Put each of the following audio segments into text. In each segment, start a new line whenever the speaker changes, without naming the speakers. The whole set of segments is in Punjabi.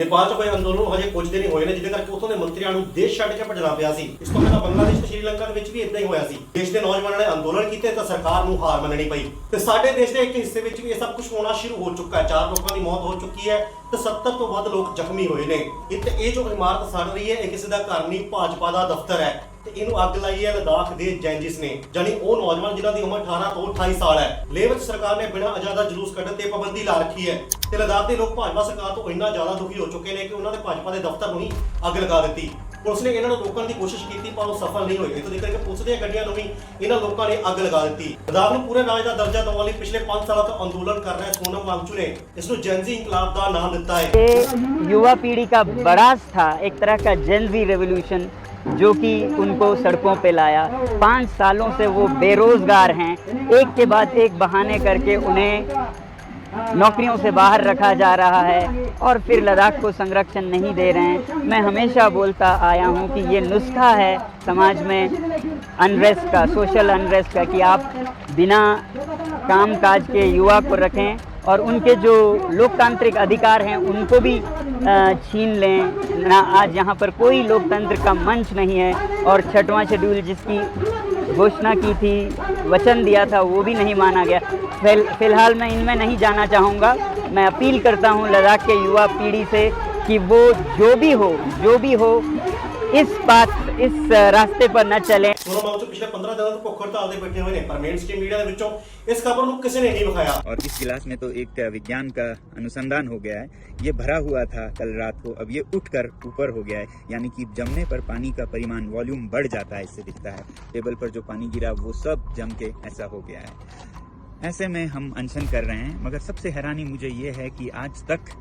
ਨੇਪਾਲ 'ਚ ਹੋਏ ਅੰਦੋਲਨ ਹਜੇ ਕੁਝ ਦਿਨ ਹੀ ਹੋਏ ਨੇ, ਜਿਹਦੇ ਕਰਕੇ ਉੱਥੋਂ ਦੇ ਮੰਤਰੀਆਂ ਨੂੰ ਦੇਸ਼ ਛੱਡ ਕੇ ਭੱਜਣਾ ਪਿਆ ਸੀ। ਇਸ ਤੋਂ ਪਹਿਲਾਂ ਬੰਗਲਾਦੇਸ਼ ਤੇ ਸ਼੍ਰੀਲੰਕਾ ਦੇ ਵਿੱਚ ਵੀ ਇਦਾਂ ਹੀ ਹੋਇਆ ਸੀ। ਦੇਸ਼ ਦੇ ਨੌਜਵਾਨਾਂ ਨੇ ਅੰਦੋਲਨ ਕੀਤੇ ਤਾਂ ਸਰਕਾਰ ਨੂੰ ਹਾਰ ਮੰਨਣੀ ਪਈ। ਤੇ ਸਾਡੇ ਦੇਸ਼ ਦੇ ਇੱਕ ਹਿੱਸੇ ਵਿੱਚ ਵੀ ਇਹ ਸਭ ਕੁਝ ਹੋਣਾ ਸ਼ੁਰੂ ਹੋ ਚੁੱਕਾ ਹੈ। ਚਾਰ ਲੋਕਾਂ ਦੀ ਮੌਤ ਹੋ ਚੁੱਕੀ ਹੈ ਤੇ 70 ਤੋਂ ਵੱਧ ਲੋਕ ਜ਼ਖਮੀ ਹੋਏ ਨੇ। ਇੱਥੇ ਇਹ ਜੋ ਇਮਾਰਤ ਸੜ ਰਹੀ ਹੈ, ਇਹ ਕਿਸੇ ਦਾ ਘਰ ਨਹੀਂ, ਭਾਜਪਾ ਦਾ ਦਫ਼ਤਰ ਹੈ। ਤੇ ਇਹਨੂੰ ਅੱਗ ਲਾਈ ਹੈ ਲਦਾਖ ਦੇ ਜੈਂਜਿਸ ਨੇ ਜਾਨੀ ਉਹ ਨੌਜਵਾਨ ਜਿਨ੍ਹਾਂ ਦੀ ਉਮਰ 18 ਤੋਂ 28 ਸਾਲ ਹੈ ਲੇਹ ਵਿੱਚ ਸਰਕਾਰ ਨੇ ਬਿਨਾਂ ਇਜਾਜ਼ਤ ਜਲੂਸ ਕੱਢਣ ਤੇ ਪਾਬੰਦੀ ਲਾ ਰੱਖੀ ਹੈ ਤੇ ਲਦਾਖ ਦੇ ਲੋਕ ਭਾਜਪਾ ਸਰਕਾਰ ਤੋਂ ਇੰਨਾ ਜ਼ਿਆਦਾ ਦੁਖੀ ਹੋ ਚੁੱਕੇ ਨੇ ਕਿ ਉਹਨਾਂ ਨੇ ਭਾਜਪਾ ਦੇ ਦਫ਼ਤਰ ਨੂੰ ਹੀ ਅੱਗ ਲਗਾ ਦਿੱਤੀ ਪੁਲਿਸ ਨੇ ਇਹਨਾਂ ਨੂੰ ਰੋਕਣ ਦੀ ਕੋਸ਼ਿਸ਼ ਕੀਤੀ ਪਰ ਉਹ ਸਫਲ ਨਹੀਂ ਹੋਏ ਇਤੋਂ ਦੇਖ ਕੇ ਪੁਲਿਸ ਦੀਆਂ ਗੱਡੀਆਂ ਨੂੰ ਵੀ ਇਹਨਾਂ ਲੋਕਾਂ ਨੇ ਅੱਗ ਲਗਾ ਦਿੱਤੀ ਲਦਾਖ ਨੂੰ ਪੂਰੇ ਰਾਜ ਦਾ ਦਰਜਾ ਦਿਵਾਉਣ ਲਈ ਪਿਛਲੇ 5 ਸਾਲਾਂ ਤੋਂ ਅੰਦੋਲਨ ਕਰ ਰਹੇ ਸੋਨਮ ਵਾਂਗਚੂ ਨੇ ਇਸ ਨੂੰ ਜੈਨਜ਼ੀ ਇਨਕਲਾਬ ਦਾ ਨਾਮ ਦਿੱਤਾ ਹੈ
ये युवा पीढ़ी का बड़ास था एक तरह का जेनजी रेवोल्यूशन जो कि उनको सड़कों पे लाया। पाँच सालों से वो बेरोज़गार हैं। एक के बाद एक बहाने करके उन्हें नौकरियों से बाहर रखा जा रहा है और फिर लद्दाख को संरक्षण नहीं दे रहे हैं। मैं हमेशा बोलता आया हूँ कि ये नुस्खा है समाज में अनरेस्ट का सोशल अनरेस्ट का, कि आप बिना काम काज के युवा को रखें। और उनके जो लोकतांत्रिक अधिकार हैं, उनको भी छीन लें। ना, आज यहाँ पर कोई लोकतंत्र का मंच नहीं है और छठवां शेड्यूल जिसकी घोषणा की थी, वचन दिया था, वो भी नहीं माना गया। फिल, फ़िलहाल मैं इनमें नहीं जाना चाहूँगा। मैं अपील करता हूँ लद्दाख के युवा पीढ़ी से कि वो जो भी हो, जो भी हो, इस बात इस अ, रास्ते पर न चलें
ਸੋਨਮ ਵਾਂਗਚੂ ਪਿਛਲੇ 15 ਦਿਨਾਂ ਤੋਂ ਭੁੱਖ ਹੜਤਾਲ ਤੇ ਬੈਠੇ ਹੋਏ ਨੇ ਪਰ ਮੇਨ ਸਟ੍ਰੀਮ ਮੀਡੀਆ ਦੇ ਵਿੱਚੋਂ ਇਸ ਖਬਰ ਨੂੰ ਕਿਸੇ ਨੇ ਨਹੀਂ ਵਿਖਾਇਆ
और इस गिलास में तो एक विज्ञान का अनुसंधान हो गया है ये भरा हुआ था कल रात को अब ये उठकर ऊपर हो गया है यानी कि जमने पर पानी का परिमाण वॉल्यूम बढ़ जाता है इससे दिखता है टेबल पर जो पानी गिरा वो सब जम के ऐसा हो गया है ऐसे में हम अनशन कर रहे हैं मगर सबसे हैरानी मुझे ये है कि आज तक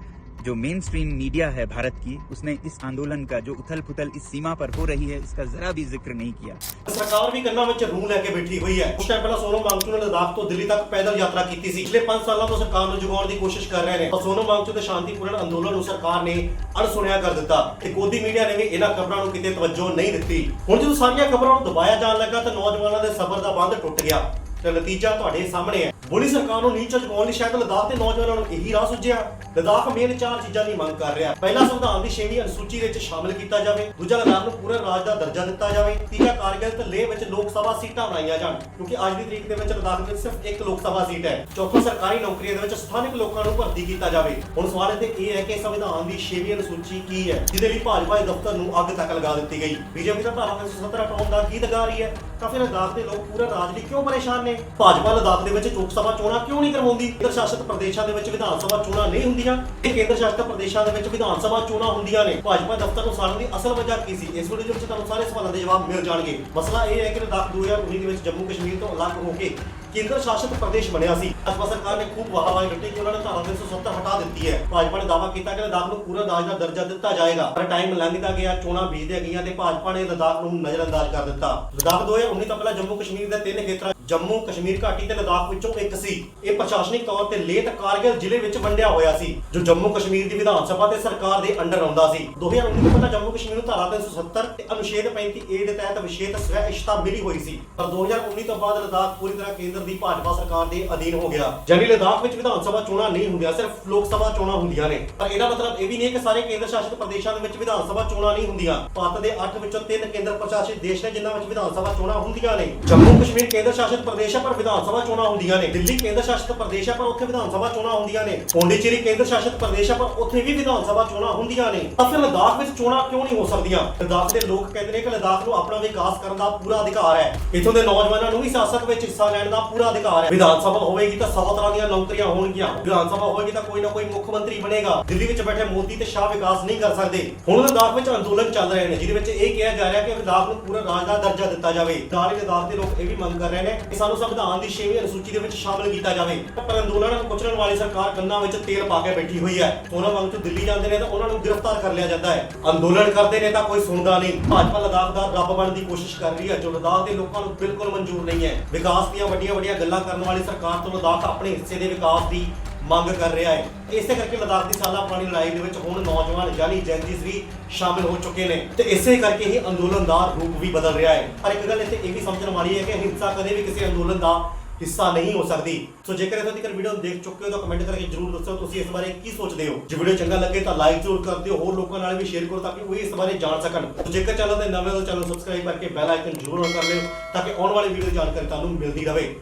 जो मेन स्ट्रीम मीडिया है भारत की उसने इस आंदोलन का जो उथल पुथल इस सीमा पर हो रही है इसका जरा भी जिक्र नहीं किया
ਸਰਕਾਰ ਵੀ ਕੰਨਾਂ ਵਿੱਚ ਰੂਹ ਲੈ ਕੇ ਬੈਠੀ ਹੋਈ ਹੈ ਉਸ ਟਾਈਮ ਪਹਿਲਾਂ ਸੋਨਮ ਵਾਂਗਚੂ ਨੇ ਲਦਾਖ ਤੋਂ ਦਿੱਲੀ ਤੱਕ ਪੈਦਲ ਯਾਤਰਾ ਕੀਤੀ ਸੀ ਪਿਛਲੇ 5 ਸਾਲਾਂ ਤੋਂ ਸਰਕਾਰ ਨੂੰ ਜਗਾਉਣ ਦੀ ਕੋਸ਼ਿਸ਼ ਕਰ ਰਹੇ ਨੇ ਪਰ ਸੋਨਮ ਵਾਂਗਚੂ ਦੇ ਸ਼ਾਂਤੀਪੂਰਨ ਅੰਦੋਲਨ ਨੂੰ ਸਰਕਾਰ ਨੇ ਅਣਸੁਣਿਆ ਕਰ ਦਿੱਤਾ ਤੇ ਗੋਦੀ ਮੀਡੀਆ ਨੇ ਵੀ ਇਹਨਾਂ ਖਬਰਾਂ ਨੂੰ ਕਿਤੇ ਤਵੱਜੋ ਨਹੀਂ ਦਿੱਤੀ ਹੁਣ ਜਦੋਂ ਸਾਰੀਆਂ ਖਬਰਾਂ ਨੂੰ ਦਬਾਇਆ ਜਾਣ ਲੱਗਾ ਤਾਂ ਨੌਜਵਾਨਾਂ ਦੇ ਸਬਰ ਦਾ ਬੰਦ ਟੁੱਟ ਗਿਆ ਤੇ ਨਤੀਜਾ ਤੁਹਾਡੇ ਸਾਹਮਣੇ ਹੈ। ਬੁਰੀ ਸਰਕਾਰ ਨੂੰ ਨੀਚੇ ਚੁਕਾਉਣ ਲਈ ਸ਼ਾਇਦ ਲਦਾਖ ਦੇ ਨੌਜਵਾਨਾਂ ਨੂੰ ਇਹੀ ਰਾਹ ਸੁਝਿਆ। ਲਦਾਖ ਮੇਨ ਚਾਰ ਚੀਜ਼ਾਂ ਦੀ ਮੰਗ ਕਰ ਰਿਹਾ। ਪਹਿਲਾ ਸੰਵਿਧਾਨ ਦੀ 6ਵੀਂ ਅਨੁਸੂਚੀ ਵਿੱਚ ਸ਼ਾਮਿਲ ਕੀਤਾ ਜਾਵੇ। ਦੂਜਾ, ਲਦਾਖ ਨੂੰ ਪੂਰੇ ਰਾਜ ਦਾ ਦਰਜਾ ਦਿੱਤਾ ਜਾਵੇ। ਤੀਜਾ, ਕਾਰਗਿਲ ਤੇ ਲੇਹ ਵਿੱਚ ਲੋਕ ਸਭਾ ਸੀਟਾਂ ਬਣਾਈਆਂ ਜਾਣ, ਕਿਉਂਕਿ ਅੱਜ ਦੀ ਤਰੀਕ ਦੇ ਵਿੱਚ ਲਦਾਖ ਵਿੱਚ ਸਿਰਫ ਇੱਕ ਲੋਕ ਸਭਾ ਸੀਟ ਹੈ। ਚੌਥਾ, ਸਰਕਾਰੀ ਨੌਕਰੀਆਂ ਦੇ ਵਿੱਚ ਸਥਾਨਕ ਲੋਕਾਂ ਨੂੰ ਭਰਤੀ ਕੀਤਾ ਜਾਵੇ। ਹੁਣ ਸਵਾਲ ਇੱਥੇ ਇਹ ਹੈ ਕਿ ਸੰਵਿਧਾਨ ਦੀ 6ਵੀਂ ਅਨੁਸੂਚੀ ਕੀ ਹੈ, ਜਿਹਦੇ ਲਈ ਭਾਜਪਾ ਦੇ ਦਫ਼ਤਰ ਨੂੰ ਅੱਗ ਤੱਕ ਲਗਾ ਦਿੱਤੀ ਗਈ। ਬੀਜੇਪੀ ਦਾ ਧਾਰਾ 370 ਹਟਾਉਣ ਦਾ ਕੀ ਲਗਾ ਰਹੀ ਹੈ? ਤਾਂ ਫਿਰ ਲਦਾਖ ਦੇ ਲੋਕ ਪੂਰੇ ਰਾਜ ਲਈ ਕਿਉਂ ਪਰੇਸ਼ਾਨ ਨੇ ਭਾਜਪਾ ਲਦਾਖ ਦੇ ਵਿੱਚ ਲੋਕ ਸਭਾ ਚੋਣਾਂ ਕਿਉਂ ਨਹੀਂ ਕਰਵਾਉਂਦੀ? ਕੇਂਦਰ ਸ਼ਾਸਿਤ ਪ੍ਰਦੇਸ਼ਾਂ ਦੇ ਵਿੱਚ ਵਿਧਾਨ ਸਭਾ ਚੋਣਾਂ ਨਹੀਂ ਹੁੰਦੀਆਂ ਤੇ ਕੇਂਦਰ ਸ਼ਾਸਿਤ ਪ੍ਰਦੇਸ਼ਾਂ ਦੇ ਵਿੱਚ ਵਿਧਾਨ ਸਭਾ ਚੋਣਾਂ ਹੁੰਦੀਆਂ ਨੇ। ਭਾਜਪਾ ਦਫ਼ਤਰ ਨੂੰ ਸਾੜਨ ਦੀ ਅਸਲ ਵਜ੍ਹਾ ਕੀ ਸੀ? ਇਸ ਵੀਡੀਓ ਦੇ ਵਿੱਚ ਤੁਹਾਨੂੰ ਸਾਰੇ ਸਵਾਲਾਂ ਦੇ ਜਵਾਬ ਮਿਲ ਜਾਣਗੇ। ਮਸਲਾ ਇਹ ਹੈ ਕਿ ਲਦਾਖ 2019 ਦੇ ਵਿੱਚ ਜੰਮੂ ਕਸ਼ਮੀਰ ਤੋਂ ਅਲੱਗ ਹੋ ਕੇ ਕੇਂਦਰ ਸ਼ਾਸਿਤ ਪ੍ਰਦੇਸ਼ ਬਣਿਆ ਸੀ। ਭਾਜਪਾ ਸਰਕਾਰ ਨੇ ਖੂਬ ਵਾਹਵਾਹੀ ਲੁੱਟੀ ਕਿ ਉਹਨਾਂ ਨੇ ਧਾਰਾ 370 ਹਟਾ ਦਿੱਤੀ ਹੈ। ਭਾਜਪਾ ਨੇ ਦਾਅਵਾ ਕੀਤਾ ਕਿ ਲਦਾਖ ਨੂੰ ਪੂਰਾ ਰਾਜ ਦਾ ਦਰਜਾ ਦਿੱਤਾ ਜਾਏਗਾ। ਪਰ ਟਾਈਮ ਲੰਘਦਾ ਗਿਆ, ਚੋਣਾਂ ਬੀਜਦੀਆਂ ਗਈਆਂ ਤੇ ਭਾਜਪਾ ਨੇ ਲਦਾਖ ਨੂੰ ਨਜ਼ਰਅੰਦਾਜ਼ ਕਰ ਦਿੱਤਾ। ਲਦਾਖ 2019 ਤੋਂ ਪਹਿਲਾਂ ਜੰਮੂ ਕਸ਼ਮੀਰ ਦੇ ਤਿੰਨ ਖੇਤਰਾਂ, ਜੰਮੂ, ਕਸ਼ਮੀਰ ਘਾਟੀ ਤੇ ਲਦਾਖ ਵਿੱਚੋਂ ਇੱਕ ਸੀ। ਇਹ ਪ੍ਰਸ਼ਾਸਨਿਕ ਤੌਰ ਤੇ ਲੇਹ ਤੇ ਕਾਰਗਿਲ ਜ਼ਿਲ੍ਹੇ ਵਿੱਚ ਵੰਡਿਆ ਹੋਇਆ ਸੀ, ਜੋ ਜੰਮੂ ਕਸ਼ਮੀਰ ਦੀ ਵਿਧਾਨ ਸਭਾ ਤੇ ਸਰਕਾਰ ਦੇ ਅੰਡਰ ਆਉਂਦਾ ਸੀ। 2019 ਤੋਂ ਪਹਿਲਾਂ ਜੰਮੂ ਕਸ਼ਮੀਰ ਨੂੰ ਧਾਰਾ 370 ਤੇ ਅਨੁਛੇਦ 35 ਏ ਦੇ ਤਹਿਤ ਵਿਸ਼ੇਸ਼ ਸਵੈ ਇਸ਼ਤਾ ਮਿਲੀ ਹੋਈ ਸੀ। ਪਰ 2019 ਤੋਂ ਬਾਅਦ ਲਦਾਖ ਪੂਰੀ ਤਰ੍ਹਾਂ ਕੇਂਦਰ ਦੀ ਭਾਜਪਾ ਸਰਕਾਰ ਦੇ ਅਧੀਨ ਹੋ ਗਿਆ। ਜਾਨੀ ਲਦਾਖ ਵਿੱਚ ਵਿਧਾਨ ਸਭਾ ਚੋਣਾਂ ਨਹੀਂ ਹੁੰਦੀਆਂ, ਸਿਰਫ ਲੋਕ ਸਭਾ ਚੋਣਾਂ ਹੁੰਦੀਆਂ ਨੇ। ਪਰ ਇਹਦਾ ਮਤਲਬ ਇਹ ਵੀ ਨਹੀਂ ਕਿ ਸਾਰੇ ਕੇਂਦਰ ਸ਼ਾਸਿਤ ਪ੍ਰਦੇਸ਼ਾਂ ਦੇ ਵਿੱਚ ਵਿਧਾਨ ਸਭਾ ਚੋਣਾਂ ਨਹੀਂ ਹੁੰਦੀਆਂ। ਭਾਰਤ ਦੇ 8 ਵਿੱਚੋਂ 3 ਕੇਂਦਰ ਪ੍ਰਸ਼ਾਸਿਤ ਦੇਸ਼ ਨੇ, ਜਿਨ੍ਹਾਂ ਵਿੱਚ ਵਿਧਾਨ ਸਭਾ ਚੋਣਾਂ ਹੁੰਦੀਆਂ ਨੇ। ਜੰਮੂ ਕਸ਼ਮੀਰ ਕੇਂਦਰ ਸ਼ਾਸਿਤ ਪ੍ਰਦੇਸ਼ ਹੈ, ਪਰ ਵਿਧਾਨ ਸਭਾ ਚੋਣਾਂ ਹੁੰਦੀਆਂ ਨੇ। ਦਿੱਲੀ ਕੇਂਦਰ ਸ਼ਾਸਿਤ ਪ੍ਰਦੇਸ਼ ਹੈ, ਪਰ ਉੱਥੇ ਵਿਧਾਨ ਸਭਾ ਚੋਣਾਂ ਹੁੰਦੀਆਂ ਨੇ। ਪੌਂਡੀਚੇਰੀ ਕੇਂਦਰ ਸ਼ਾਸਿਤ ਪ੍ਰਦੇਸ਼ ਹੈ, ਪਰ ਉੱਥੇ ਵੀ ਵਿਧਾਨ ਸਭਾ ਚੋਣਾਂ ਹੁੰਦੀਆਂ ਨੇ। ਤਾਂ ਫਿਰ ਲਦਾਖ ਵਿੱਚ ਚੋਣਾਂ ਕਿਉਂ ਨਹੀਂ ਹੋ ਸਕਦੀਆਂ? ਲਦਾਖ ਦੇ ਲੋਕ ਕਹਿੰਦੇ ਨੇ ਕਿ ਲਦਾਖ ਨੂੰ ਆਪਣਾ ਵਿਕਾਸ ਕਰਨ ਦਾ ਪੂਰਾ ਅਧਿਕਾਰ ਹੈ। ਇਥੋਂ ਦੇ ਨੌਜਵਾਨਾਂ ਨੂੰ ਵੀ ਸਿਆਸਤ ਵਿੱਚ ਹਿੱਸਾ ਲੈਣ ਦਾ ਪੂਰਾ ਅਧਿਕਾਰ ਹੈ। ਵਿਧਾਨ ਸਭਾ ਹੋਵੇਗੀ ਤਾਂ ਸੌ ਤਰ੍ਹਾਂ ਦੀਆਂ ਨੌਕਰੀਆਂ ਹੋਣਗੀਆਂ। ਵਿਧਾਨ ਸਭਾ ਹੋਵੇਗੀ ਤਾਂ ਕੋਈ ਨਾ ਕੋਈ ਮੁੱਖ ਮੰਤਰੀ ਬਣੇਗਾ। ਦਿੱਲੀ ਵਿੱਚ ਬੈਠੇ ਮੋਦੀ ਤੇ ਸ਼ਾਹ ਵਿਕਾਸ ਨਹੀਂ ਕਰ ਸਕਦੇ। ਹੁਣ ਲਦਾਖ ਵਿੱਚ ਅੰਦੋਲਨ ਚੱਲ ਰਹੇ ਨੇ, ਜਿਹਦੇ ਵਿੱਚ ਇਹ ਕਿਹਾ ਜਾ ਰਿਹਾ ਕਿ ਲਦਾਖ ਨੂੰ ਪੂਰਾ ਰਾਜ ਦਾ ਦਰਜਾ ਦਿੱਤਾ ਜਾਵੇ। ਨਾਲ ਹੀ ਲਦਾਖ ਦੇ ਲੋਕ ਇਹ ਵੀ ਮੰਗ ਕਰ ਰਹੇ ਨੇ ਕਿ ਸਾਨੂੰ ਸੰਵਿਧਾਨ ਦੀ 6ਵੀਂ ਅਨੁਸੂਚੀ ਦੇ ਵਿੱਚ ਸ਼ਾਮਲ ਕੀਤਾ ਜਾਵੇ। ਪਰ ਅੰਦੋਲਨ ਨੂੰ ਕੁਚਲਣ ਵਾਲੀ ਸਰਕਾਰ ਕੰਨਾਂ ਵਿੱਚ ਤੇਲ ਪਾ ਕੇ ਬੈਠੀ ਹੋਈ ਹੈ। ਉਹਨਾਂ ਵਾਂਗ ਤੋਂ ਦਿੱਲੀ ਜਾਂਦੇ ਨੇ ਤਾਂ ਉਹਨਾਂ ਨੂੰ ਗ੍ਰਿਫਤਾਰ ਕਰ ਲਿਆ ਜਾਂਦਾ ਹੈ। ਅੰਦੋਲਨ ਕਰਦੇ ਨੇ ਤਾਂ ਕੋਈ ਸੁਣਦਾ ਨਹੀਂ। ਭਾਜਪਾ ਲਦਾਖ ਦਾ ਰੱਬ ਬਣਨ ਦੀ ਕੋਸ਼ਿਸ਼ ਕਰ ਰਹੀ ਹੈ, ਜੋ ਲਦਾਖ ਦੇ ਲੋਕਾਂ ਨੂੰ ਬਿਲਕੁਲ ਮਨਜ਼ੂਰ ਨਹੀਂ ਹੈ। ਵਿਕਾਸ ਦੀਆਂ ਵੱਡੀਆਂ ਵੱਡੀਆਂ ਗੱਲਾਂ ਕਰਨ ਵਾਲੀ ਸਰਕਾਰ ਤੋਂ ਲਦਾਖ ਆਪਣੇ ਹਿੱਸੇ ਦੇ ਵਿਕਾਸ ਦੀ ਮੰਗ ਕਰ ਰਿਹਾ ਹੈ। ਇਸੇ ਕਰਕੇ ਲਦਾਖ ਦੀ ਸਾਲਾ ਪਾਣੀ ਲੜਾਈ ਦੇ ਵਿੱਚ ਹੁਣ ਨੌਜਵਾਨ ਯਾਨੀ ਜੈਨਜ਼ੀਜ਼ ਵੀ ਸ਼ਾਮਿਲ ਹੋ ਚੁੱਕੇ ਨੇ ਤੇ ਇਸੇ ਕਰਕੇ ਹੀ ਅੰਦੋਲਨ ਦਾ ਰੂਪ ਵੀ ਬਦਲ ਰਿਹਾ ਹੈ। ਪਰ ਇੱਕ ਗੱਲ ਇੱਥੇ ਇਹ ਵੀ ਸਮਝਣ ਵਾਲੀ ਹੈ ਕਿ ਹਿੰਸਾ ਕਦੇ ਵੀ ਕਿਸੇ ਅੰਦੋਲਨ ਦਾ ਹਿੱਸਾ ਨਹੀਂ ਹੋ ਸਕਦੀ। ਸੋ ਜੇਕਰ ਇੱਥੇ ਤੱਕ ਵੀਡੀਓ ਦੇਖ ਚੁੱਕੇ ਹੋ ਤਾਂ ਕਮੈਂਟ ਕਰਕੇ ਜਰੂਰ ਦੱਸੋ ਤੁਸੀਂ ਇਸ ਬਾਰੇ ਕੀ ਸੋਚਦੇ ਹੋ। ਜੇ ਵੀਡੀਓ ਚੰਗਾ ਲੱਗੇ ਤਾਂ ਲਾਈਕ ਜ਼ਰੂਰ ਕਰ ਦਿਓ, ਹੋਰ ਲੋਕਾਂ ਨਾਲ ਵੀ ਸ਼ੇਅਰ ਕਰੋ ਤਾਂ ਕਿ ਉਹ ਇਸ ਬਾਰੇ ਜਾਣ ਸਕਣ। ਸੋ ਜੇਕਰ ਚੈਨਲ ਤੇ ਨਵੇਂ ਹੋ ਤਾਂ ਚੈਨਲ ਸਬਸਕ੍ਰਾਈਬ ਕਰਕੇ ਬੈਲ ਆਈਕਨ ਜ਼ਰੂਰ ਕਰ ਲਿਓ ਤਾਂ ਕਿ ਆਉਣ ਵਾਲੀ ਵੀਡੀਓ ਜਾਣਕਾਰੀ ਤੁਹਾਨੂੰ ਮਿਲਦੀ ਰਹੇ।